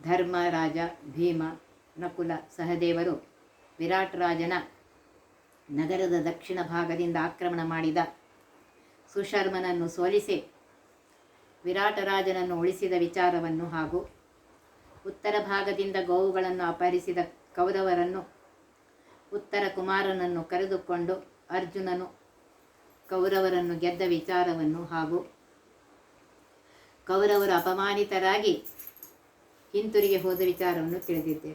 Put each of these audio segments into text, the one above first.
ಧರ್ಮ, ರಾಜ, ಭೀಮ, ನಕುಲ, ಸಹದೇವರು, ವಿರಾಟ್ ರಾಜನ ನಗರದ ದಕ್ಷಿಣ ಭಾಗದಿಂದ ಆಕ್ರಮಣ ಮಾಡಿದ ಸುಶರ್ಮನನ್ನು ಸೋಲಿಸಿ ವಿರಾಟರಾಜನನ್ನು ಉಳಿಸಿದ ವಿಚಾರವನ್ನು ಹಾಗೂ ಉತ್ತರ ಭಾಗದಿಂದ ಗೋವುಗಳನ್ನು ಅಪಹರಿಸಿದ ಕೌರವರನ್ನು, ಉತ್ತರ ಕುಮಾರನನ್ನು ಕರೆದುಕೊಂಡು ಅರ್ಜುನನು ಕೌರವರನ್ನು ಗೆದ್ದ ವಿಚಾರವನ್ನು ಹಾಗೂ ಕೌರವರು ಅಪಮಾನಿತರಾಗಿ ಹಿಂತಿರುಗಿ ಹೋದ ವಿಚಾರವನ್ನು ತಿಳಿದಿದ್ದೆ.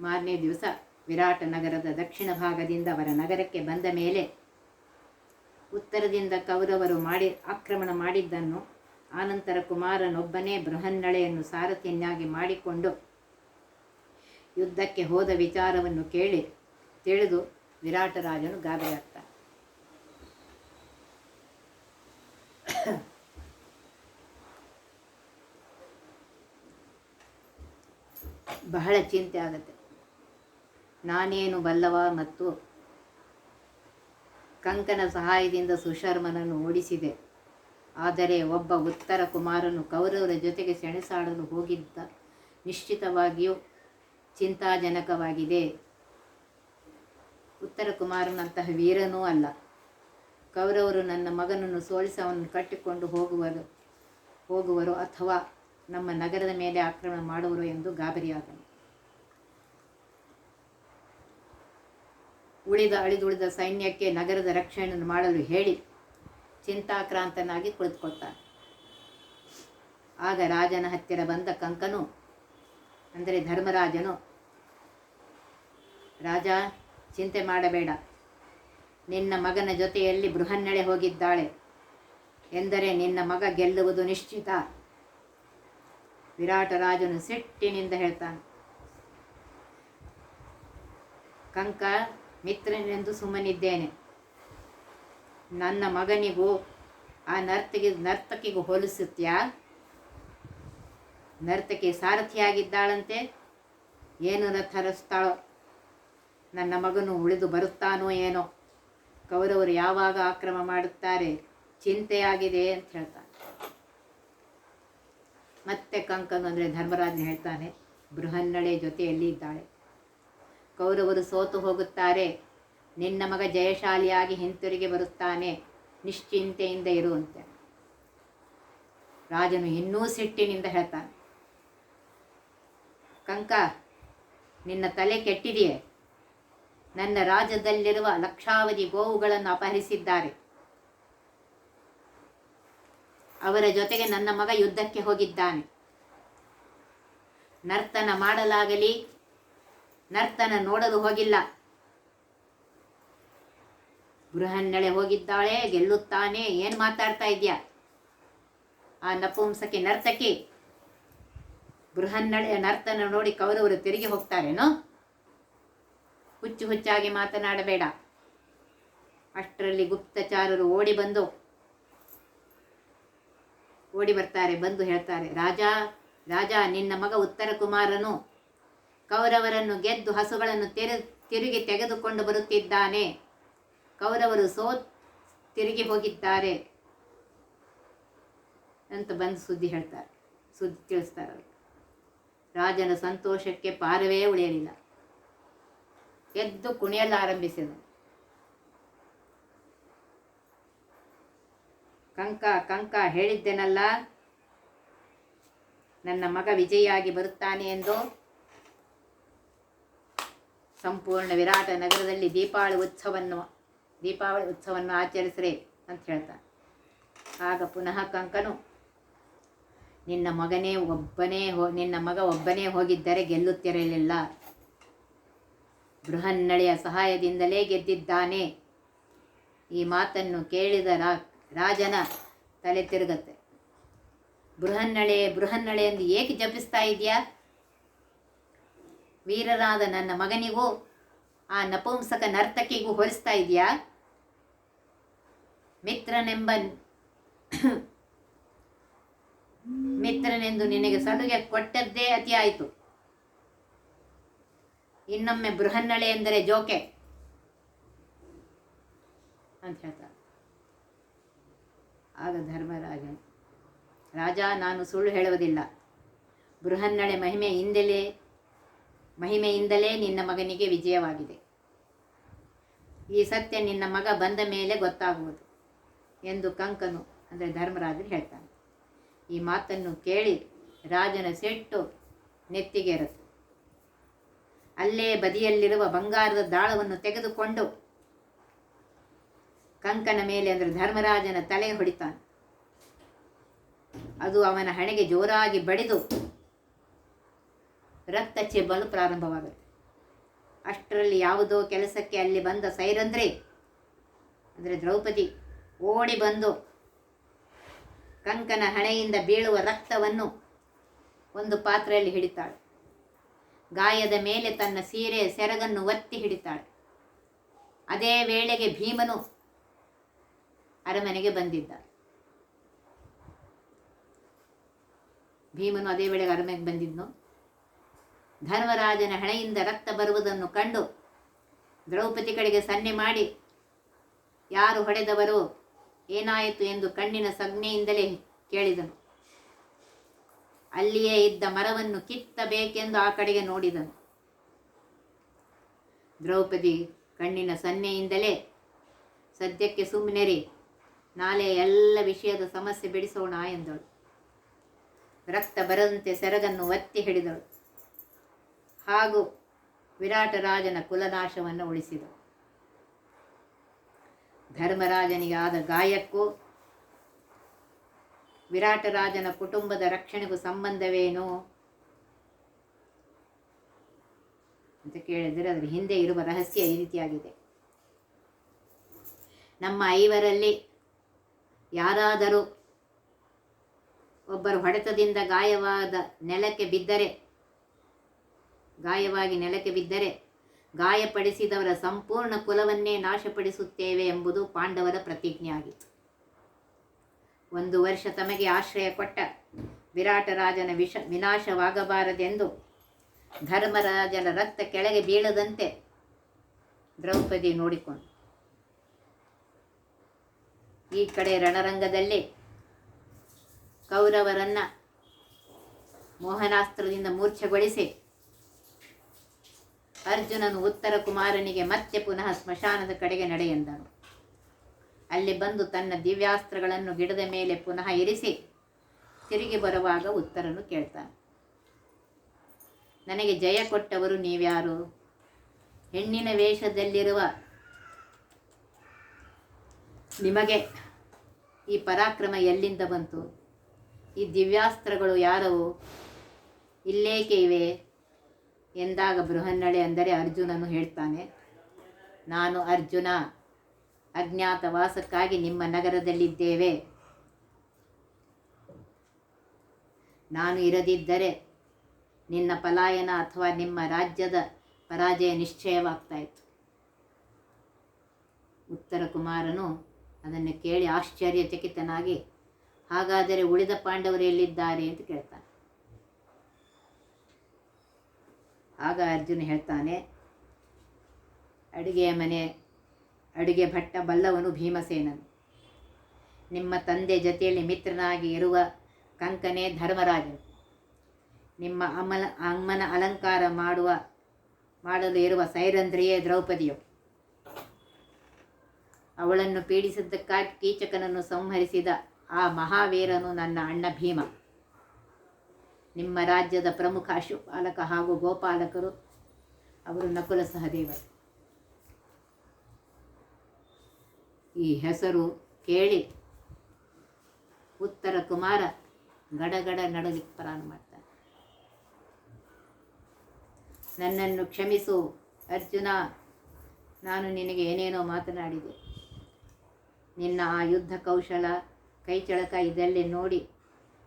ಮಾರನೇ ದಿವಸ ವಿರಾಟ ನಗರದ ದಕ್ಷಿಣ ಭಾಗದಿಂದ ಅವರ ನಗರಕ್ಕೆ ಬಂದ ಮೇಲೆ ಉತ್ತರದಿಂದ ಕೌರವರು ಮಾಡಿ ಆಕ್ರಮಣ ಮಾಡಿದ್ದನ್ನು ಆನಂತರ ಕುಮಾರನೊಬ್ಬನೇ ಬೃಹನ್ನಳೆಯನ್ನು ಸಾರಥಿಯನ್ನಾಗಿ ಮಾಡಿಕೊಂಡು ಯುದ್ಧಕ್ಕೆ ಹೋದ ವಿಚಾರವನ್ನು ಕೇಳಿ ತಿಳಿದು ವಿರಾಟರಾಜನು ಗಾಬರಿಯಾಗ್ತಾನೆ. ಬಹಳ ಚಿಂತೆ ಆಗುತ್ತೆ. ನಾನೇನು ಬಲ್ಲವ ಮತ್ತು ಕಂಕನ ಸಹಾಯದಿಂದ ಸುಶರ್ಮನನ್ನು ಓಡಿಸಿದೆ. ಆದರೆ ಒಬ್ಬ ಉತ್ತರ ಕುಮಾರನು ಕೌರವರ ಜೊತೆಗೆ ಸೆಣಸಾಡಲು ಹೋಗಿದ್ದ ನಿಶ್ಚಿತವಾಗಿಯೂ ಚಿಂತಾಜನಕವಾಗಿದೆ. ಉತ್ತರ ಕುಮಾರನಂತಹ ವೀರನೂ ಅಲ್ಲ. ಕೌರವರು ನನ್ನ ಮಗನನ್ನು ಸೋಲಿಸವನ್ನು ಕಟ್ಟಿಕೊಂಡು ಹೋಗುವರು ಹೋಗುವರು ಅಥವಾ ನಮ್ಮ ನಗರದ ಮೇಲೆ ಆಕ್ರಮಣ ಮಾಡುವರು ಎಂದು ಗಾಬರಿಯಾದನು ಉಳಿದ ಅಳಿದುಳಿದ ಸೈನ್ಯಕ್ಕೆ ನಗರದ ರಕ್ಷಣೆಯನ್ನು ಮಾಡಲು ಹೇಳಿ ಚಿಂತಾಕ್ರಾಂತನಾಗಿ ಕುಳಿತುಕೊಳ್ತಾನೆ. ಆಗ ರಾಜನ ಹತ್ತಿರ ಬಂದ ಕಂಕನು, ಅಂದರೆ ಧರ್ಮರಾಜನು, ರಾಜ, ಚಿಂತೆ ಮಾಡಬೇಡ. ನಿನ್ನ ಮಗನ ಜೊತೆಯಲ್ಲಿ ಬೃಹನ್ನಳೆ ಹೋಗಿದ್ದಾಳೆ. ಎಂದರೆ ನಿನ್ನ ಮಗ ಗೆಲ್ಲುವುದು ನಿಶ್ಚಿತ. ವಿರಾಟ ರಾಜನು ಸಿಟ್ಟಿನಿಂದ ಹೇಳ್ತಾನೆ. ಕಂಕ, ಮಿತ್ರನೆಂದು ಸುಮ್ಮನಿದ್ದೇನೆ. ನನ್ನ ಮಗನಿಗೂ, ಆ ನರ್ತಕಿ, ನರ್ತಕಿಗೂ ಹೋಲಿಸುತ್ತ್ಯಾ? ನರ್ತಕಿ ಸಾರಥಿಯಾಗಿದ್ದಾಳಂತೆ? ಏನು ರಥರಿಸ್ತಾಳೋ ನನ್ನ ಮಗನು ಉಳಿದು ಬರುತ್ತಾನೋ ಏನೋ? ಕೌರವರು ಯಾವಾಗ ಆಕ್ರಮ ಮಾಡುತ್ತಾರೆ? ಚಿಂತೆಯಾಗಿದೆ ಅಂತ ಹೇಳ್ತಾನೆ. ಮತ್ತೆ ಕಂಕನು ಅಂದರೆ ಧರ್ಮರಾಜನ ಹೇಳ್ತಾನೆ, ಬೃಹನ್ನಳೆ ಜೊತೆಯಲ್ಲಿ ಇದ್ದಾಳೆ ಕೌರವರು ಸೋತು ಹೋಗುತ್ತಾರೆ, ನಿನ್ನ ಮಗ ಜಯಶಾಲಿಯಾಗಿ ಹಿಂತಿರುಗಿ ಬರುತ್ತಾನೆ, ನಿಶ್ಚಿಂತೆಯಿಂದ ಇರುವಂತೆ ರಾಜನು ಇನ್ನೂ ಸಿಟ್ಟಿನಿಂದ ಹೇಳ್ತಾನೆ, ಕಂಕ, ನಿನ್ನ ತಲೆ ಕೆಟ್ಟಿದೆಯೇ? ನನ್ನ ರಾಜ್ಯದಲ್ಲಿರುವ ಲಕ್ಷಾವಧಿ ಗೋವುಗಳನ್ನು ಅಪಹರಿಸಿದ್ದಾರೆ. ಅವರ ಜೊತೆಗೆ ನನ್ನ ಮಗ ಯುದ್ಧಕ್ಕೆ ಹೋಗಿದ್ದಾನೆ. ನರ್ತನ ಮಾಡಲಾಗಲಿ, ನರ್ತನ ನೋಡಲು ಹೋಗಿಲ್ಲ. ಬೃಹನ್ನಳೆ ಹೋಗಿದ್ದಾಳೆ, ಗೆಲ್ಲುತ್ತಾನೆ, ಏನು ಮಾತಾಡ್ತಾ ಇದೆಯಾ? ಆ ನಪುಂಸಕಿ ನರ್ತಕಿ, ಬೃಹನ್ನಳೆಯ ನರ್ತನ ನೋಡಿ ಕೌರವರು ತಿರುಗಿ ಹೋಗ್ತಾರೇನೋ? ಹುಚ್ಚು ಹುಚ್ಚಾಗಿ ಮಾತನಾಡಬೇಡ. ಅಷ್ಟರಲ್ಲಿ ಗುಪ್ತಚಾರರು ಓಡಿ ಬಂದು ಓಡಿ ಬರ್ತಾರೆ, ಬಂದು ಹೇಳ್ತಾರೆ, ರಾಜ ರಾಜ, ನಿನ್ನ ಮಗ ಉತ್ತರ ಕುಮಾರನು. ಕೌರವರನ್ನು ಗೆದ್ದು ಹಸುಗಳನ್ನು ತೆರೆ, ತಿರುಗಿ ತೆಗೆದುಕೊಂಡು ಬರುತ್ತಿದ್ದಾನೆ. ಕೌರವರು ಸೋ ತಿರುಗಿ ಹೋಗಿದ್ದಾರೆ. ಅಂತ ಬಂದು ಸುದ್ದಿ ಹೇಳ್ತಾರೆ, ಸುದ್ದಿ ತಿಳಿಸ್ತಾರೆ ರಾಜನ ಸಂತೋಷಕ್ಕೆ ಪಾರವೇ ಉಳಿಯಲಿಲ್ಲ. ಎದ್ದು ಕುಣಿಯಲು ಕಂಕ ಕಂಕ ಹೇಳಿದ್ದೆನಲ್ಲ? ನನ್ನ ಮಗ ವಿಜಯಿಯಾಗಿ ಬರುತ್ತಾನೆ ಎಂದು. ಸಂಪೂರ್ಣ ವಿರಾಟ ನಗರದಲ್ಲಿ ದೀಪಾವಳಿ ಉತ್ಸವವನ್ನು ದೀಪಾವಳಿ ಉತ್ಸವವನ್ನು ಆಚರಿಸ್ರಿ ಅಂತ ಹೇಳ್ತಾನೆ ಆಗ ಪುನಃ ಕಂಕನು, ನಿನ್ನ ಮಗನೇ ಒಬ್ಬನೇ ಹೋ, ನಿನ್ನ ಮಗ ಒಬ್ಬನೇ ಹೋಗಿದ್ದರೆ ಗೆಲ್ಲುತ್ತಿರಲಿಲ್ಲ. ಬೃಹನ್ನಳೆಯ ಸಹಾಯದಿಂದಲೇ ಗೆದ್ದಿದ್ದಾನೆ. ಈ ಮಾತನ್ನು ಕೇಳಿದ ರಾ ರಾಜನ ತಲೆ ತಿರುಗತ್ತೆ. ಬೃಹನ್ನಳೆ ಬೃಹನ್ನಳೆ ಎಂದು ಏಕೆ ಜಪಿಸ್ತಾ ಇದೆಯಾ? ವೀರರಾದ ನನ್ನ ಮಗನಿಗೂ, ಆ ನಪುಂಸಕ ನರ್ತಕಿಗೂ ಹೋಲಿಸ್ತಾ ಇದೆಯಾ? ಮಿತ್ರನೆಂಬ ಮಿತ್ರನೆಂದು ನಿನಗೆ ಸಲುಗೆ ಕೊಟ್ಟದ್ದೇ ಅತಿ ಆಯಿತು ಇನ್ನೊಮ್ಮೆ ಬೃಹನ್ನಳೆ ಎಂದರೆ ಜೋಕೆ ಅಂತ ಆಗ ಧರ್ಮರಾಜ ರಾಜ, ನಾನು ಸುಳ್ಳು ಹೇಳುವುದಿಲ್ಲ. ಬೃಹನ್ನಳೆ ಮಹಿಮೆಯಿಂದಲೇ ಮಹಿಮೆಯಿಂದಲೇ ನಿನ್ನ ಮಗನಿಗೆ ವಿಜಯವಾಗಿದೆ. ಈ ಸತ್ಯ ನಿನ್ನ ಮಗ ಬಂದ ಮೇಲೆ ಗೊತ್ತಾಗುವುದು ಎಂದು ಕಂಕನು, ಅಂದರೆ ಧರ್ಮರಾಜರು ಹೇಳ್ತಾನೆ ಈ ಮಾತನ್ನು ಕೇಳಿ ರಾಜನ ಸೆಟ್ಟು ನೆತ್ತಿಗೆರತು. ಅಲ್ಲೇ ಬದಿಯಲ್ಲಿರುವ ಬಂಗಾರದ ದಾಳವನ್ನು ತೆಗೆದುಕೊಂಡು ಕಂಕನ ಮೇಲೆ ಅಂದರೆ ಧರ್ಮರಾಜನ ತಲೆ ಹೊಡಿತಾನೆ. ಅದು ಅವನ ಹಣೆಗೆ ಜೋರಾಗಿ ಬಡಿದು ರಕ್ತ ಚೆಬ್ಬಲು ಪ್ರಾರಂಭವಾಗುತ್ತೆ. ಅಷ್ಟರಲ್ಲಿ ಯಾವುದೋ ಕೆಲಸಕ್ಕೆ ಅಲ್ಲಿ ಬಂದ ಸೈರಂದ್ರೆ ಅಂದರೆ ದ್ರೌಪದಿ, ಓಡಿ ಬಂದು ಕಂಕನ ಹಣೆಯಿಂದ ಬೀಳುವ ರಕ್ತವನ್ನು ಒಂದು ಪಾತ್ರೆಯಲ್ಲಿ ಹಿಡಿತಾಳೆ. ಗಾಯದ ಮೇಲೆ ತನ್ನ ಸೀರೆ, ಸೆರಗನ್ನು ಒತ್ತಿ ಹಿಡಿತಾಳೆ. ಅದೇ ವೇಳೆಗೆ ಭೀಮನು ಅರಮನೆಗೆ ಬಂದಿದ್ದ. ಭೀಮನು ಅದೇ ವೇಳೆಗೆ ಅರಮನೆಗೆ ಬಂದಿದ್ನು. ಧರ್ಮರಾಜನ ಹಣೆಯಿಂದ ರಕ್ತ ಬರುವುದನ್ನು ಕಂಡು ದ್ರೌಪದಿ ಕಡೆಗೆ ಸನ್ನೆ ಮಾಡಿ, ಯಾರು ಹೊಡೆದವರು ಏನಾಯಿತು ಎಂದು ಕಣ್ಣಿನ ಸಜ್ಞೆಯಿಂದಲೇ ಕೇಳಿದನು. ಅಲ್ಲಿಯೇ ಇದ್ದ ಮರವನ್ನು ಕಿತ್ತಬೇಕೆಂದು ಆ ಕಡೆಗೆ ನೋಡಿದನು. ದ್ರೌಪದಿ ಕಣ್ಣಿನ ಸನ್ನೆಯಿಂದಲೇ ಸದ್ಯಕ್ಕೆ ಸುಮ್ಮನೆರಿ ನಾಳೆ ಎಲ್ಲ ವಿಷಯದ ಸಮಸ್ಯೆ ಬಿಡಿಸೋಣ ಎಂದಳು. ರಕ್ತ ಬರದಂತೆ ಸೆರಗನ್ನು ಒತ್ತಿ ಹಿಡಿದಳು. ಹಾಗೂ ವಿರಾಟರಾಜನ ಕುಲನಾಶವನ್ನು ಉಳಿಸಿದಳು. ಧರ್ಮರಾಜನಿಗೆ ಆದ ಗಾಯಕ್ಕೂ ವಿರಾಟರಾಜನ ಕುಟುಂಬದ ರಕ್ಷಣೆಗೂ ಸಂಬಂಧವೇನು? ಅಂತ ಕೇಳಿದರೆ ಅದರ ಹಿಂದೆ ಇರುವ ರಹಸ್ಯ ಈ ರೀತಿಯಾಗಿದೆ. ನಮ್ಮ ಐವರಲ್ಲಿ ಯಾರಾದರೂ ಒಬ್ಬರು ಹೊಡೆತದಿಂದ ಗಾಯವಾದ ನೆಲಕ್ಕೆ ಬಿದ್ದರೆ, ಗಾಯವಾಗಿ ನೆಲಕ್ಕೆ ಬಿದ್ದರೆ ಗಾಯಪಡಿಸಿದವರ ಸಂಪೂರ್ಣ ಕುಲವನ್ನೇ ನಾಶಪಡಿಸುತ್ತೇವೆ ಎಂಬುದು ಪಾಂಡವರ ಪ್ರತಿಜ್ಞೆ ಆಗಿತ್ತು ಒಂದು ವರ್ಷ ತಮಗೆ ಆಶ್ರಯ ಕೊಟ್ಟ ವಿರಾಟರಾಜನ ವಿಷ ವಿನಾಶವಾಗಬಾರದೆಂದು ಧರ್ಮರಾಜನ ರಕ್ತ ಕೆಳಗೆ ಬೀಳದಂತೆ ದ್ರೌಪದಿ ನೋಡಿಕೊಂಡು. ಈ ಕಡೆ ರಣರಂಗದಲ್ಲಿ ಕೌರವರನ್ನ ಮೋಹನಾಸ್ತ್ರದಿಂದ ಮೂರ್ಛೆಗೊಳಿಸಿ ಅರ್ಜುನನು ಉತ್ತರ ಕುಮಾರನಿಗೆ ಮತ್ತೆ ಪುನಃ ಸ್ಮಶಾನದ ಕಡೆಗೆ ನಡೆಯೆಂದನು ಅಲ್ಲಿ ಬಂದು ತನ್ನ ದಿವ್ಯಾಸ್ತ್ರಗಳನ್ನು ಗಿಡದ ಮೇಲೆ ಪುನಃ ಇರಿಸಿ ತಿರುಗಿ ಬರುವಾಗ ಉತ್ತರನು ಕೇಳ್ತಾನೆ. ನನಗೆ ಜಯ ಕೊಟ್ಟವರು ನೀವ್ಯಾರು? ಹೆಣ್ಣಿನ ವೇಷದಲ್ಲಿರುವ ನಿಮಗೆ ಈ ಪರಾಕ್ರಮ ಎಲ್ಲಿಂದ ಬಂತು? ಈ ದಿವ್ಯಾಸ್ತ್ರಗಳು ಯಾರವು? ಇಲ್ಲೇಕೆ ಇವೆ? ಎಂದಾಗ ಬೃಹನ್ನಳೆ ಅಂದರೆ ಅರ್ಜುನನು ಹೇಳ್ತಾನೆ, ನಾನು ಅರ್ಜುನ ಅಜ್ಞಾತವಾಸಕ್ಕಾಗಿ ನಿಮ್ಮ ನಗರದಲ್ಲಿದ್ದೇವೆ. ನಾನು ಇರದಿದ್ದರೆ ನಿನ್ನ ಪಲಾಯನ ಅಥವಾ ನಿಮ್ಮ ರಾಜ್ಯದ ಪರಾಜಯ ನಿಶ್ಚಯವಾಗ್ತಾ ಇತ್ತು. ಉತ್ತರ ಕುಮಾರನು ಅದನ್ನು ಕೇಳಿ ಆಶ್ಚರ್ಯಚಕಿತನಾಗಿ, ಹಾಗಾದರೆ ಉಳಿದ ಪಾಂಡವರು ಎಲ್ಲಿದ್ದಾರೆ ಅಂತ ಕೇಳ್ತಾನೆ. ಆಗ ಅರ್ಜುನ ಹೇಳ್ತಾನೆ, ಅಡುಗೆಯ ಮನೆ, ಅಡುಗೆ ಭಟ್ಟ ಬಲ್ಲವನು ಭೀಮಸೇನನು. ನಿಮ್ಮ ತಂದೆ ಜೊತೆಯಲ್ಲಿ ಮಿತ್ರನಾಗಿ ಇರುವ ಕಂಕನೇ ಧರ್ಮರಾಜನು. ನಿಮ್ಮ ಅಮಲ ಅಮ್ಮನ ಅಲಂಕಾರ ಮಾಡುವ ಮಾಡಲು ಇರುವ ಸೈರಂಧ್ರಿಯೇ ದ್ರೌಪದಿಯು. ಅವಳನ್ನು ಪೀಡಿಸಿದ್ದಕ್ಕಾಗಿ ಕೀಚಕನನ್ನು ಸಂಹರಿಸಿದ ಆ ಮಹಾವೀರನು ನನ್ನ ಅಣ್ಣ ಭೀಮ. ನಿಮ್ಮ ರಾಜ್ಯದ ಪ್ರಮುಖ ಅಶುಪಾಲಕ ಹಾಗೂ ಗೋಪಾಲಕರು, ಅವರು ನಕುಲ ಸಹದೇವರು. ಈ ಹೆಸರು ಕೇಳಿ ಉತ್ತರ ಕುಮಾರ ಗಡಗಡ ನಡಲಿಕ್ಕೆ ಪ್ರಾರಂಭ ಮಾಡ್ತಾನೆ. ನನ್ನನ್ನು ಕ್ಷಮಿಸು ಅರ್ಜುನ, ನಾನು ನಿನಗೆ ಏನೇನೋ ಮಾತನಾಡಿದೆ. ನಿನ್ನ ಆ ಯುದ್ಧ ಕೌಶಲ, ಕೈಚಳಕ ಇದೆಲ್ಲೇ ನೋಡಿ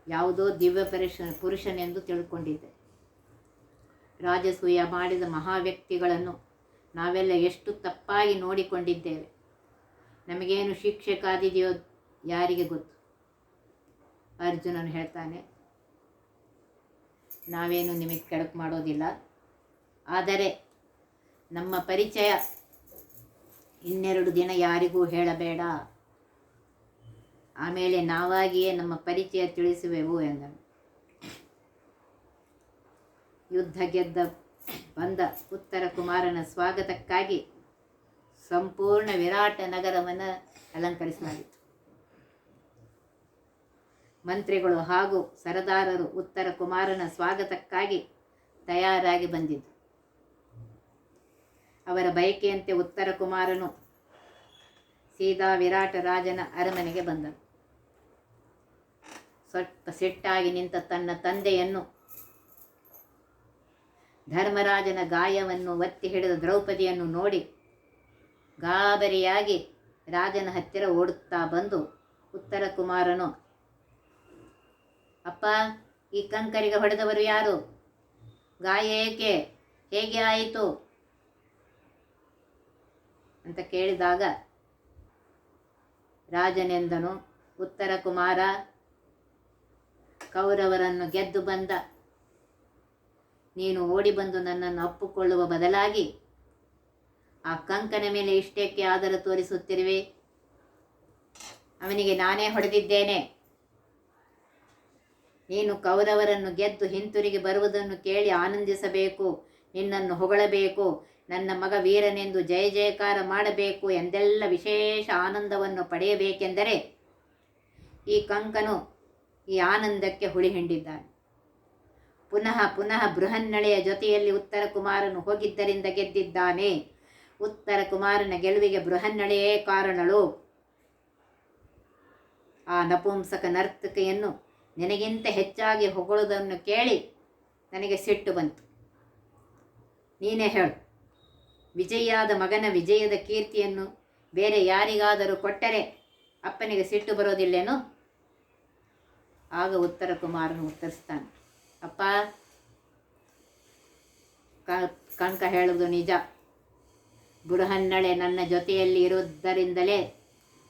ಯಾವುದೋ ದಿವ್ಯ ಪುರುಷ, ಪುರುಷನೆಂದು ತಿಳ್ಕೊಂಡಿದ್ದೆ. ರಾಜಸೂಯ ಮಾಡಿದ ಮಹಾವ್ಯಕ್ತಿಗಳನ್ನು ನಾವೆಲ್ಲ ಎಷ್ಟು ತಪ್ಪಾಗಿ ನೋಡಿಕೊಂಡಿದ್ದೇವೆ. ನಮಗೇನು ಶಿಕ್ಷೆ ಕಾದಿದೆಯೋ ಯಾರಿಗೆ ಗೊತ್ತು? ಅರ್ಜುನನು ಹೇಳ್ತಾನೆ, ನಾವೇನು ನಿಮಗೆ ಕೆಡಕು ಮಾಡೋದಿಲ್ಲ. ಆದರೆ ನಮ್ಮ ಪರಿಚಯ ಇನ್ನೆರಡು ದಿನ ಯಾರಿಗೂ ಹೇಳಬೇಡ. ಆಮೇಲೆ ನಾವಾಗಿಯೇ ನಮ್ಮ ಪರಿಚಯ ತಿಳಿಸುವೆವು ಎಂದನು. ಯುದ್ಧ ಗೆದ್ದ ಬಂದ ಉತ್ತರ ಕುಮಾರನ ಸ್ವಾಗತಕ್ಕಾಗಿ ಸಂಪೂರ್ಣ ವಿರಾಟ ನಗರವನ್ನು ಅಲಂಕರಿಸಲಾಗಿತ್ತು. ಮಂತ್ರಿಗಳು ಹಾಗೂ ಸರದಾರರು ಉತ್ತರ ಕುಮಾರನ ಸ್ವಾಗತಕ್ಕಾಗಿ ತಯಾರಾಗಿ ಬಂದಿದ್ದರು. ಅವರ ಬಯಕೆಯಂತೆ ಉತ್ತರ ಕುಮಾರನು ಸೀದಾ ವಿರಾಟ ರಾಜನ ಅರಮನೆಗೆ ಬಂದನು. ಸ್ವಲ್ಪ ಸೆಟ್ಟಾಗಿ ನಿಂತ ತನ್ನ ತಂದೆಯನ್ನು ಧರ್ಮರಾಜನ ಗಾಯವನ್ನು ಒತ್ತಿ ಹಿಡಿದ ದ್ರೌಪದಿಯನ್ನು ನೋಡಿ ಗಾಬರಿಯಾಗಿ ರಾಜನ ಹತ್ತಿರ ಓಡುತ್ತಾ ಬಂದು ಉತ್ತರ ಕುಮಾರನು, ಅಪ್ಪ, ಈ ಕಂಕರಿಗೆ ಹೊಡೆದವರು ಯಾರು? ಗಾಯ ಏಕೆ ಹೇಗೆ ಆಯಿತು? ಅಂತ ಕೇಳಿದಾಗ ರಾಜನೆಂದನು, ಉತ್ತರ ಕುಮಾರ ಕೌರವರನ್ನು ಗೆದ್ದು ಬಂದ. ನೀನು ಓಡಿ ಬಂದು ನನ್ನನ್ನು ಅಪ್ಪುಕೊಳ್ಳುವ ಬದಲಾಗಿ ಆ ಕಂಕನ ಮೇಲೆ ಇಷ್ಟಕ್ಕೆ ಆದರ ತೋರಿಸುತ್ತಿರುವೆ. ಅವನಿಗೆ ನಾನೇ ಹೊಡೆದಿದ್ದೇನೆ. ನೀನು ಕೌರವರನ್ನು ಗೆದ್ದು ಹಿಂತಿರುಗಿ ಬರುವುದನ್ನು ಕೇಳಿ ಆನಂದಿಸಬೇಕು, ನಿನ್ನನ್ನು ಹೊಗಳಬೇಕು, ನನ್ನ ಮಗ ವೀರನೆಂದು ಜಯ ಜಯಕಾರ ಮಾಡಬೇಕು ಎಂದೆಲ್ಲ ವಿಶೇಷ ಆನಂದವನ್ನು ಪಡೆಯಬೇಕೆಂದರೆ ಈ ಕಂಕನು ಈ ಆನಂದಕ್ಕೆ ಹುಳಿ ಹಿಂಡಿದ್ದಾನೆ. ಪುನಃ ಪುನಃ ಬೃಹನ್ನಳೆಯ ಜೊತೆಯಲ್ಲಿ ಉತ್ತರ ಕುಮಾರನು ಹೋಗಿದ್ದರಿಂದ ಗೆದ್ದಿದ್ದಾನೆ. ಉತ್ತರ ಕುಮಾರನ ಗೆಲುವಿಗೆ ಬೃಹನ್ನಳೆಯೇ ಕಾರಣಳು. ಆ ನಪುಂಸಕ ನರ್ತಕೆಯನ್ನು ನಿನಗಿಂತ ಹೆಚ್ಚಾಗಿ ಹೊಗಳುವುದನ್ನು ಕೇಳಿ ನನಗೆ ಸಿಟ್ಟು ಬಂತು. ನೀನೇ ಹೇಳು ವಿಜಯಾದ ಮಗನ ವಿಜಯದ ಕೀರ್ತಿಯನ್ನು ಬೇರೆ ಯಾರಿಗಾದರೂ ಕೊಟ್ಟರೆ ಅಪ್ಪನಿಗೆ ಸಿಟ್ಟು ಬರೋದಿಲ್ಲೇನೋ? ಆಗ ಉತ್ತರ ಕುಮಾರನು ಉತ್ತರಿಸ್ತಾನೆ. ಅಪ್ಪ, ಕ- ಕಂಕ ಹೇಳುವುದು ನಿಜ. ಬುಡಹನ್ನಳೆ ನನ್ನ ಜೊತೆಯಲ್ಲಿ ಇರುವುದರಿಂದಲೇ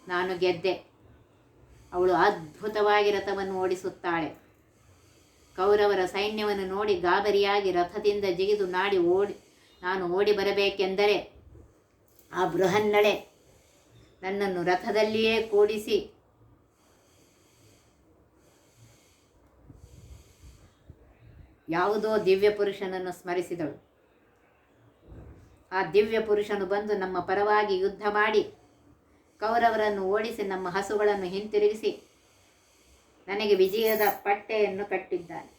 ನಾನು ಗೆದ್ದೆ. ಅವಳು ಅದ್ಭುತವಾಗಿ ರಥವನ್ನು ಓಡಿಸುತ್ತಾಳೆ. ಕೌರವರ ಸೈನ್ಯವನ್ನು ನೋಡಿ ಗಾಬರಿಯಾಗಿ ರಥದಿಂದ ಜಿಗಿದು ನಾಡಿ ಓಡಿ, ನಾನು ಓಡಿ ಬರಬೇಕೆಂದರೆ ಆ ಬೃಹನ್ನಳೆ ನನ್ನನ್ನು ರಥದಲ್ಲಿಯೇ ಕೂಡಿಸಿ ಯಾವುದೋ ದಿವ್ಯ ಪುರುಷನನ್ನು ಸ್ಮರಿಸಿದಳು. ಆ ದಿವ್ಯ ಪುರುಷನು ಬಂದು ನಮ್ಮ ಪರವಾಗಿ ಯುದ್ಧ ಮಾಡಿ ಕೌರವರನ್ನು ಓಡಿಸಿ ನಮ್ಮ ಹಸುಗಳನ್ನು ಹಿಂತಿರುಗಿಸಿ ನನಗೆ ವಿಜಯದ ಪಟ್ಟೆಯನ್ನು ಕಟ್ಟಿದ್ದಾನೆ.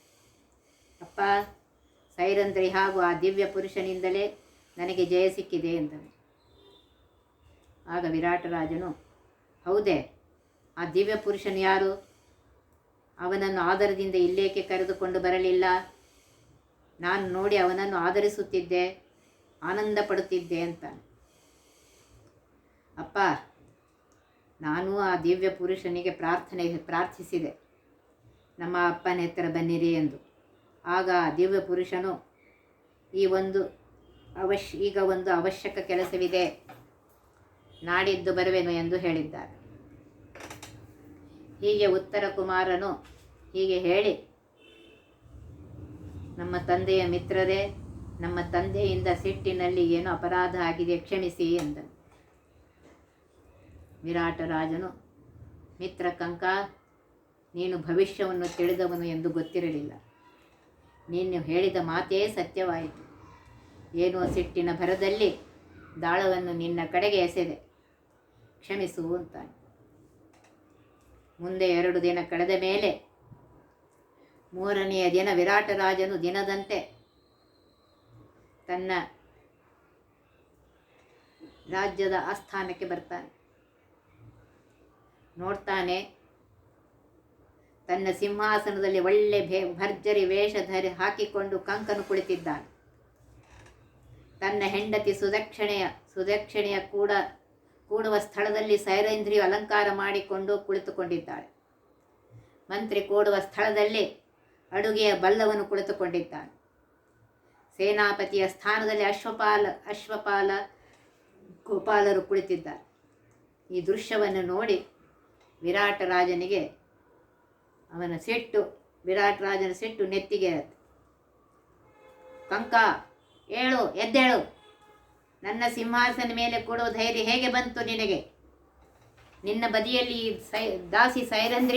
ಅಪ್ಪ ಸೈರಂದ್ರಿ ಹಾಗೂ ಆ ದಿವ್ಯ ಪುರುಷನಿಂದಲೇ ನನಗೆ ಜಯ ಸಿಕ್ಕಿದೆ ಎಂದನು. ಆಗ ವಿರಾಟರಾಜನು, ಹೌದೇ, ಆ ದಿವ್ಯ ಪುರುಷನು ಯಾರು? ಅವನನ್ನು ಆದರದಿಂದ ಇಲ್ಲೇಕೆ ಕರೆದುಕೊಂಡು ಬರಲಿಲ್ಲ? ನಾನು ನೋಡಿ ಅವನನ್ನು ಆಧರಿಸುತ್ತಿದ್ದೆ ಆನಂದ ಪಡುತ್ತಿದ್ದೆ ಅಂತ ಅಪ್ಪ, ನಾನು ಆ ದಿವ್ಯ ಪುರುಷನಿಗೆ ಪ್ರಾರ್ಥನೆ, ಪ್ರಾರ್ಥಿಸಿದೆ. ನಮ್ಮ ಅಪ್ಪನ ಹತ್ತಿರ ಬನ್ನಿರಿ ಎಂದು. ಆಗ ಆ ದಿವ್ಯ ಪುರುಷನು, ಈ ಒಂದು ಅವಶ್ಯ ಈಗ ಒಂದು ಅವಶ್ಯಕ ಕೆಲಸವಿದೆ, ನಾಡಿದ್ದು ಬರುವೆನು ಎಂದು ಹೇಳಿದ್ದಾರೆ. ಹೀಗೆ ಉತ್ತರ ಕುಮಾರನು ಹೀಗೆ ಹೇಳಿ ನಮ್ಮ ತಂದೆಯ ಮಿತ್ರರೇ, ನಮ್ಮ ತಂದೆಯಿಂದ ಸಿಟ್ಟಿನಲ್ಲಿ ಏನು ಅಪರಾಧ ಆಗಿದೆ, ಕ್ಷಮಿಸಿ ಎಂದ ವಿರಾಟ ರಾಜನು, ಮಿತ್ರ ಕಂಕ, ನೀನು ಭವಿಷ್ಯವನ್ನು ತಿಳಿದವನು ಎಂದು ಗೊತ್ತಿರಲಿಲ್ಲ. ನೀನು ಹೇಳಿದ ಮಾತೇ ಸತ್ಯವಾಯಿತು. ಏನೋ ಸಿಟ್ಟಿನ ಭರದಲ್ಲಿ ದಾಳವನ್ನು ನಿನ್ನ ಕಡೆಗೆ ಎಸೆದೆ. ಕ್ಷಮಿಸು ಮುಂದೆ ಎರಡು ದಿನ ಕಳೆದ ಮೇಲೆ ಮೂರನೆಯ ದಿನ ವಿರಾಟರಾಜನು ದಿನದಂತೆ ತನ್ನ ರಾಜ್ಯದ ಆಸ್ಥಾನಕ್ಕೆ ಬರ್ತಾನೆ. ನೋಡ್ತಾನೆ, ತನ್ನ ಸಿಂಹಾಸನದಲ್ಲಿ ಒಳ್ಳೆ ಭೇ, ಭರ್ಜರಿ ವೇಷ ಧರಿ ಹಾಕಿಕೊಂಡು ಕಂಕನು ಕುಳಿತಿದ್ದಾನೆ. ತನ್ನ ಹೆಂಡತಿ ಸುದಕ್ಷಿಣೆಯ ಸುದಕ್ಷಿಣೆಯ ಕೂಡ, ಕೂಡುವ ಸ್ಥಳದಲ್ಲಿ ಸೈರೇಂದ್ರಿಯು ಅಲಂಕಾರ ಮಾಡಿಕೊಂಡು ಕುಳಿತುಕೊಂಡಿದ್ದಾಳೆ. ಮಂತ್ರಿ ಕೂಡುವ ಸ್ಥಳದಲ್ಲಿ ಅಡುಗೆಯ ಬಲ್ಲವನ್ನು ಕುಳಿತುಕೊಂಡಿದ್ದಾನೆ. ಸೇನಾಪತಿಯ ಸ್ಥಾನದಲ್ಲಿ ಅಶ್ವಪಾಲ ಅಶ್ವಪಾಲ ಗೋಪಾಲರು ಕುಳಿತಿದ್ದಾರೆ. ಈ ದೃಶ್ಯವನ್ನು ನೋಡಿ ವಿರಾಟ ರಾಜನಿಗೆ ಅವನ ಸಿಟ್ಟು, ವಿರಾಟ್ ರಾಜನ ಸಿಟ್ಟು ನೆತ್ತಿಗೆ. ಕಂಕ, ಏಳು, ಎದ್ದೇಳು. ನನ್ನ ಸಿಂಹಾಸನ ಮೇಲೆ ಕೊಡೋ ಧೈರ್ಯ ಹೇಗೆ ಬಂತು ನಿನಗೆ? ನಿನ್ನ ಬದಿಯಲ್ಲಿ ಸೈ, ದಾಸಿ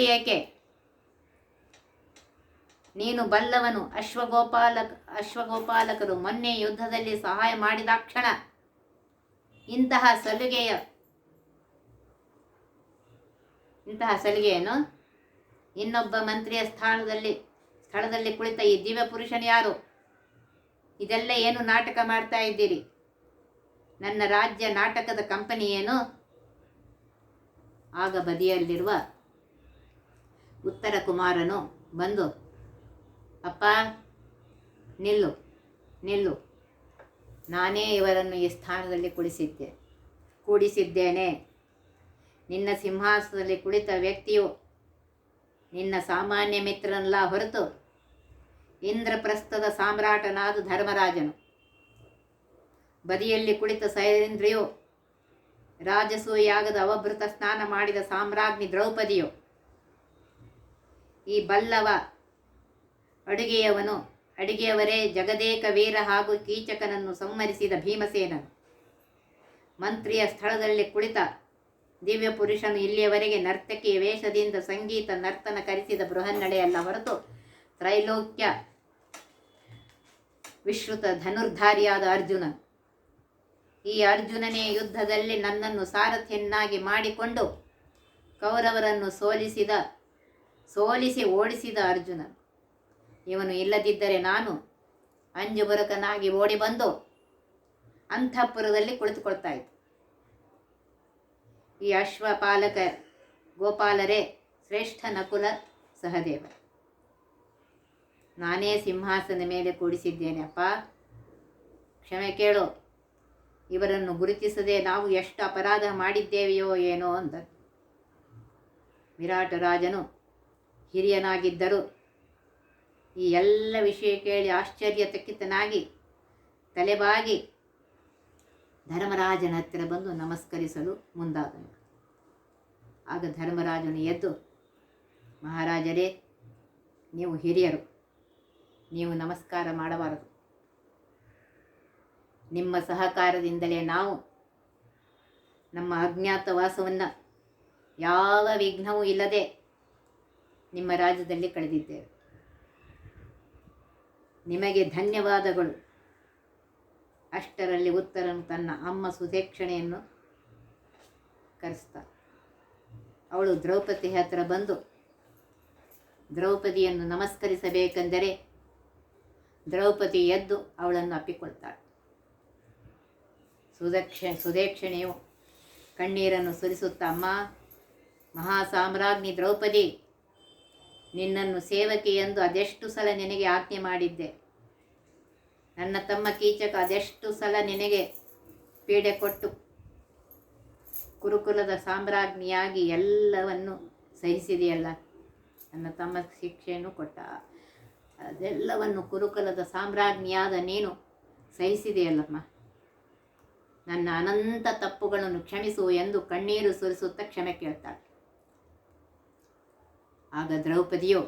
ಏಕೆ? ನೀನು ಬಲ್ಲವನು ಅಶ್ವಗೋಪಾಲಕ ಅಶ್ವಗೋಪಾಲಕರು ಮೊನ್ನೆ ಯುದ್ಧದಲ್ಲಿ ಸಹಾಯ ಮಾಡಿದಾಕ್ಷಣ ಇಂತಹ ಸಲುಗೆಯ ಇಂತಹ ಸಲಿಗೆಯನ್ನು ಇನ್ನೊಬ್ಬ ಮಂತ್ರಿಯ ಸ್ಥಾನದಲ್ಲಿ ಸ್ಥಳದಲ್ಲಿ ಕುಳಿತ ಈ ದಿವ್ಯ ಪುರುಷನು ಯಾರು? ಇದೆಲ್ಲ ಏನು ನಾಟಕ ಮಾಡ್ತಾ ಇದ್ದೀರಿ? ನನ್ನ ರಾಜ್ಯ ನಾಟಕದ ಕಂಪನಿ ಏನು? ಆಗ ಬದಿಯಲ್ಲಿರುವ ಉತ್ತರ ಕುಮಾರನು ಬಂದು ಅಪ್ಪ, ನಿಲ್ಲು ನಿಲ್ಲು. ನಾನೇ ಇವರನ್ನು ಈ ಸ್ಥಾನದಲ್ಲಿ ಕುಳಿಸಿದ್ದೆ ಕೂಡಿಸಿದ್ದೇನೆ. ನಿನ್ನ ಸಿಂಹಾಸನದಲ್ಲಿ ಕುಳಿತ ವ್ಯಕ್ತಿಯು ನಿನ್ನ ಸಾಮಾನ್ಯ ಮಿತ್ರನಲ್ಲ ಹೊರತು ಇಂದ್ರಪ್ರಸ್ಥದ ಸಾಮ್ರಾಟನಾದ ಧರ್ಮರಾಜನು. ಬದಿಯಲ್ಲಿ ಕುಳಿತ ಸೈರೇಂದ್ರಿಯು ರಾಜಸೂಯಾಗದ ಅವಭೃತ ಸ್ನಾನ ಮಾಡಿದ ಸಾಮ್ರಾಜ್ಞಿ ದ್ರೌಪದಿಯು ಈ ಬಲ್ಲವ ಅಡುಗೆಯವನು, ಅಡುಗೆಯವರೇ ಜಗದೇಕ ವೀರ ಹಾಗೂ ಕೀಚಕನನ್ನು ಸಂಹರಿಸಿದ ಭೀಮಸೇನ ಮಂತ್ರಿಯ ಸ್ಥಳದಲ್ಲಿ ಕುಳಿತ ದಿವ್ಯ ಪುರುಷನು ಇಲ್ಲಿಯವರೆಗೆ ನರ್ತಕಿಯ ವೇಷದಿಂದ ಸಂಗೀತ ನರ್ತನ ಕರೆಸಿದ ಬೃಹನ್ನಡೆಯಲ್ಲ ಹೊರತು ತ್ರೈಲೋಕ್ಯ ವಿಶ್ರುತ ಧನುರ್ಧಾರಿಯಾದ ಅರ್ಜುನ. ಈ ಅರ್ಜುನನೇ ಯುದ್ಧದಲ್ಲಿ ನನ್ನನ್ನು ಸಾರಥಿಯನ್ನಾಗಿ ಮಾಡಿಕೊಂಡು ಕೌರವರನ್ನು ಸೋಲಿಸಿದ, ಸೋಲಿಸಿ ಓಡಿಸಿದ ಅರ್ಜುನ. ಇವನು ಇಲ್ಲದಿದ್ದರೆ ನಾನು ಅಂಜುಬುರಕನಾಗಿ ಓಡಿ ಬಂದು ಅಂತಃಪುರದಲ್ಲಿ ಕುಳಿತುಕೊಳ್ತಾ ಇತ್ತು ಈ ಅಶ್ವಪಾಲಕ ಗೋಪಾಲರೇ ಶ್ರೇಷ್ಠ ನಕುಲ ಸಹದೇವ. ನಾನೇ ಸಿಂಹಾಸನ ಮೇಲೆ ಕೂಡಿಸಿದ್ದೇನೆ ಅಪ್ಪ. ಕ್ಷಮೆ ಕೇಳು. ಇವರನ್ನು ಗುರುತಿಸದೆ ನಾವು ಎಷ್ಟು ಅಪರಾಧ ಮಾಡಿದ್ದೇವೆಯೋ ಏನೋ ಅಂದ. ವಿರಾಟ ರಾಜನು ಹಿರಿಯನಾಗಿದ್ದರೂ ಈ ಎಲ್ಲ ವಿಷಯ ಕೇಳಿ ಆಶ್ಚರ್ಯ ತಕ್ಕಿತನಾಗಿ ತಲೆಬಾಗಿ ಧರ್ಮರಾಜನ ಹತ್ತಿರ ಬಂದು ನಮಸ್ಕರಿಸಲು ಮುಂದಾದನು. ಆಗ ಧರ್ಮರಾಜನು ಎದ್ದು, ಮಹಾರಾಜರೇ, ನೀವು ಹಿರಿಯರು, ನೀವು ನಮಸ್ಕಾರ ಮಾಡಬಾರದು. ನಿಮ್ಮ ಸಹಕಾರದಿಂದಲೇ ನಾವು ನಮ್ಮ ಅಜ್ಞಾತವಾಸವನ್ನು ಯಾವ ವಿಘ್ನವೂ ಇಲ್ಲದೆ ನಿಮ್ಮ ರಾಜ್ಯದಲ್ಲಿ ಕಳೆದಿದ್ದೇವೆ. ನಿಮಗೆ ಧನ್ಯವಾದಗಳು. ಅಷ್ಟರಲ್ಲಿ ಉತ್ತರನು ತನ್ನ ಅಮ್ಮ ಸುಧೇಕ್ಷಣೆಯನ್ನು ಕರೆಸ್ತ ಅವಳು ದ್ರೌಪದಿ ಹತ್ರ ಬಂದು, ದ್ರೌಪದಿಯನ್ನು ನಮಸ್ಕರಿಸಬೇಕೆಂದರೆ ದ್ರೌಪದಿ ಎದ್ದು ಅವಳನ್ನು ಅಪ್ಪಿಕೊಳ್ತಾಳೆ. ಸುದಕ್ಷ, ಸುದೇಕ್ಷಣೆಯು ಕಣ್ಣೀರನ್ನು ಸುರಿಸುತ್ತಾ, ಅಮ್ಮ, ಮಹಾಸಾಮ್ರಾಜ್ಞಿ ದ್ರೌಪದಿ ನಿನ್ನನ್ನು ಸೇವಕಿ ಎಂದು ಅದೆಷ್ಟು ಸಲ ನಿನಗೆ ಆಜ್ಞೆ ಮಾಡಿದ್ದೆ. ನನ್ನ ತಮ್ಮ ಕೀಚಕ ಅದೆಷ್ಟು ಸಲ ನಿನಗೆ ಪೀಡೆ ಕೊಟ್ಟು ಕುರುಕುಲದ ಸಾಮ್ರಾಜ್ಞಿಯಾಗಿ ಎಲ್ಲವನ್ನು ಸಹಿಸಿದೆಯಲ್ಲ? ನನ್ನ ತಮ್ಮ ಶಿಕ್ಷೆಯನ್ನು ಕೊಟ್ಟ. ಅದೆಲ್ಲವನ್ನು ಕುರುಕುಲದ ಸಾಮ್ರಾಜ್ಞಿಯಾದ ನೀನು ಸಹಿಸಿದೆಯಲ್ಲಮ್ಮ? ನನ್ನ ಅನಂತ ತಪ್ಪುಗಳನ್ನು ಕ್ಷಮಿಸು ಎಂದು ಕಣ್ಣೀರು ಸುರಿಸುತ್ತಾ ಕ್ಷಮೆ ಕೇಳ್ತಾಳೆ. ಆಗ ದ್ರೌಪದಿಯು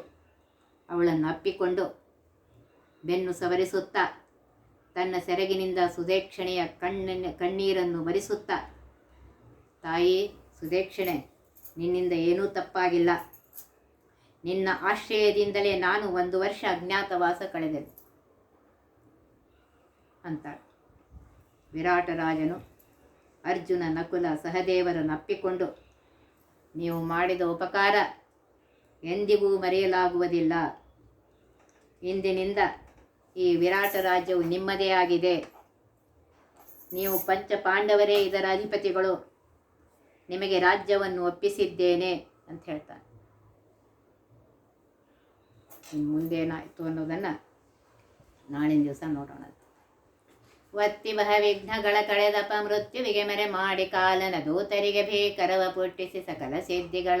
ಅವಳನ್ನು ಅಪ್ಪಿಕೊಂಡು ಬೆನ್ನು ಸವರಿಸುತ್ತಾ ತನ್ನ ಸೆರಗಿನಿಂದ ಸುದೇಕ್ಷಣೆಯ ಕಣ್ಣಿನ ಕಣ್ಣೀರನ್ನು ಮರಿಸುತ್ತಾ, ತಾಯಿ ಸುದೇಕ್ಷಣೆ, ನಿನ್ನಿಂದ ಏನೂ ತಪ್ಪಾಗಿಲ್ಲ. ನಿನ್ನ ಆಶ್ರಯದಿಂದಲೇ ನಾನು ಒಂದು ವರ್ಷ ಅಜ್ಞಾತವಾಸ ಕಳೆದೆನು ಅಂತ ವಿರಾಟರಾಜನು ಅರ್ಜುನ ನಕುಲ ಸಹದೇವರನ್ನು ಅಪ್ಪಿಕೊಂಡು, ನೀವು ಮಾಡಿದ ಉಪಕಾರ ಎಂದಿಗೂ ಮರೆಯಲಾಗುವುದಿಲ್ಲ. ಇಂದಿನಿಂದ ಈ ವಿರಾಟ ರಾಜ್ಯವು ನಿಮ್ಮದೇ ಆಗಿದೆ. ನೀವು ಪಂಚ ಪಾಂಡವರೇ ಇದರ ಅಧಿಪತಿಗಳು. ನಿಮಗೆ ರಾಜ್ಯವನ್ನು ಒಪ್ಪಿಸಿದ್ದೇನೆ ಅಂತ ಹೇಳ್ತಾನೆ ಇನ್ನು ಮುಂದೇನಾಯಿತು ಅನ್ನೋದನ್ನು ನಾಳಿನ ದಿವಸ ನೋಡೋಣ. ಒತ್ತಿ ಬಹ ವಿಘ್ನಗಳ ಕಳೆದಪ ಮೃತ್ಯುವಿಗೆ ಮರೆ ಮಾಡಿ ಕಾಲನ ದೂತರಿಗೆ ಭೀಕರವ ಪುಟ್ಟಿಸಿ ಸಕಲ ಸಿದ್ಧಿಗಳ